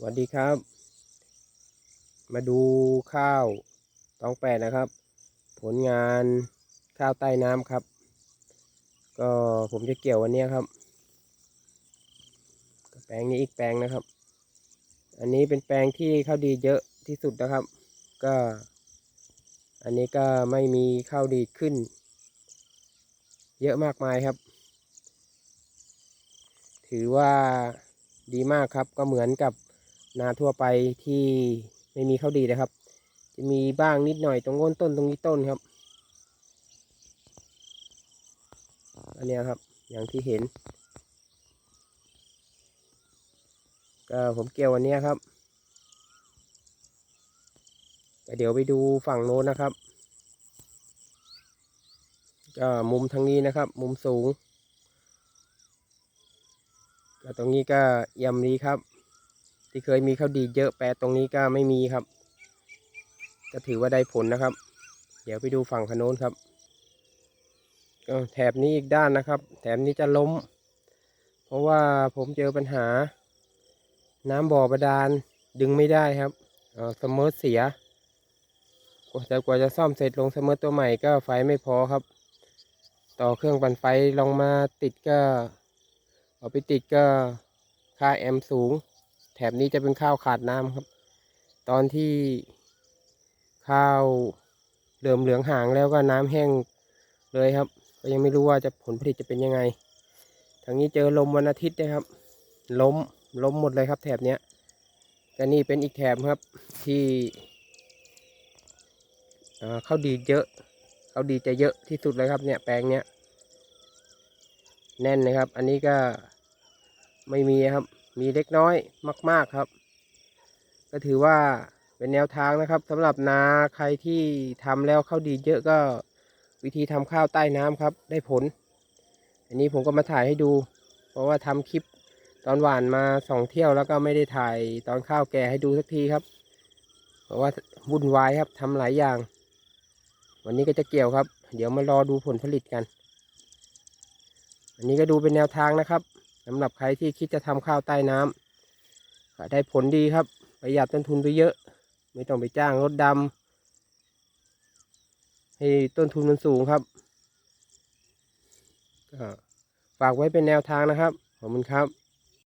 สวัสดีครับ มาดูข้าวตองแปดนะครับ ผลงานข้าวใต้น้ำครับ ก็ผมจะเกี่ยววันนี้ครับแปลงนี้อีกแปลงนะครับ อันนี้เป็นแปลงที่ข้าวดีเยอะที่สุดนะครับ ก็ อันนี้ก็ไม่มีข้าวดีขึ้น เยอะมากมายครับ ถือว่าดีมากครับก็เหมือนกับ นาทั่วไปที่ไม่มีข้าวดีนะครับ จะมีบ้างนิดหน่อยตรงโน้นต้นตรงนี้ต้นครับ อันนี้ครับอย่างที่เห็นก็ผมเกี่ยววันนี้ครับแต่เดี๋ยวไปดูฝั่งโน้นนะครับก็มุมทางนี้นะครับ มุมสูงก็ตรงนี้ก็ยมดีครับ ที่เคยมีข้าวดีเยอะแปลตรงนี้ก็ไม่มีครับ ก็ถือว่าได้ผลนะครับ เดี๋ยวไปดูฝั่งขนโน้นครับแถบนี้อีกด้านนะครับ แถบนี้จะล้ม เพราะว่าผมเจอปัญหา น้ำบ่อบาดาลดึงไม่ได้ครับเสมมติเสียกว่าจะกว่าจะซ่อมเสร็จลงเสมอตัวใหม่ก็ไฟไม่พอครับ ต่อเครื่องปั่นไฟลองมาติดก็ เอาไปติดก็ค่าแอมป์สูง แถบนี้จะเป็นข้าวขาดน้ำครับ ตอนที่ข้าวเหลือมเหลืองหางแล้วก็น้ำแห้งเลยครับ ก็ยังไม่รู้ว่าจะผลผลิตจะเป็นยังไง ทางนี้เจอลมวันอาทิตย์นะครับ ล้มล้มหมดเลยครับแถบเนี้ยแต่นี่เป็นอีกแถบครับที่เข้าวดีเยอะข้าวดีจะเยอะที่สุดเลยครับเนี่ยแปลงเนี้ยแน่นนะครับ อันนี้ก็ไม่มีครับ มีเล็กน้อยมาก ๆครับ ก็ถือว่าเป็นแนวทางนะครับสำหรับนาใครที่ทำแล้วข้าวดีเยอะก็วิธีทำข้าวใต้น้ำครับ ได้ผล อันนี้ผมก็มาถ่ายให้ดู เพราะว่าทำคลิปตอนหวานมาสองเที่ยวแล้วก็ไม่ได้ถ่ายตอนข้าวแก่ให้ดูสักทีครับ เพราะว่าวุ่นวายครับทำหลายอย่าง วันนี้ก็จะเกี่ยวครับ เดี๋ยวมารอดูผลผลิตกัน อันนี้ก็ดูเป็นแนวทางนะครับ สำหรับใครที่คิดจะทำข้าวใต้น้ำได้ผลดีครับประหยัดต้นทุนไปเยอะ ไม่ต้องไปจ้างรถดำให้ต้นทุนมันสูงครับก็ฝากไว้เป็นแนวทางนะครับ ขอบคุณครับ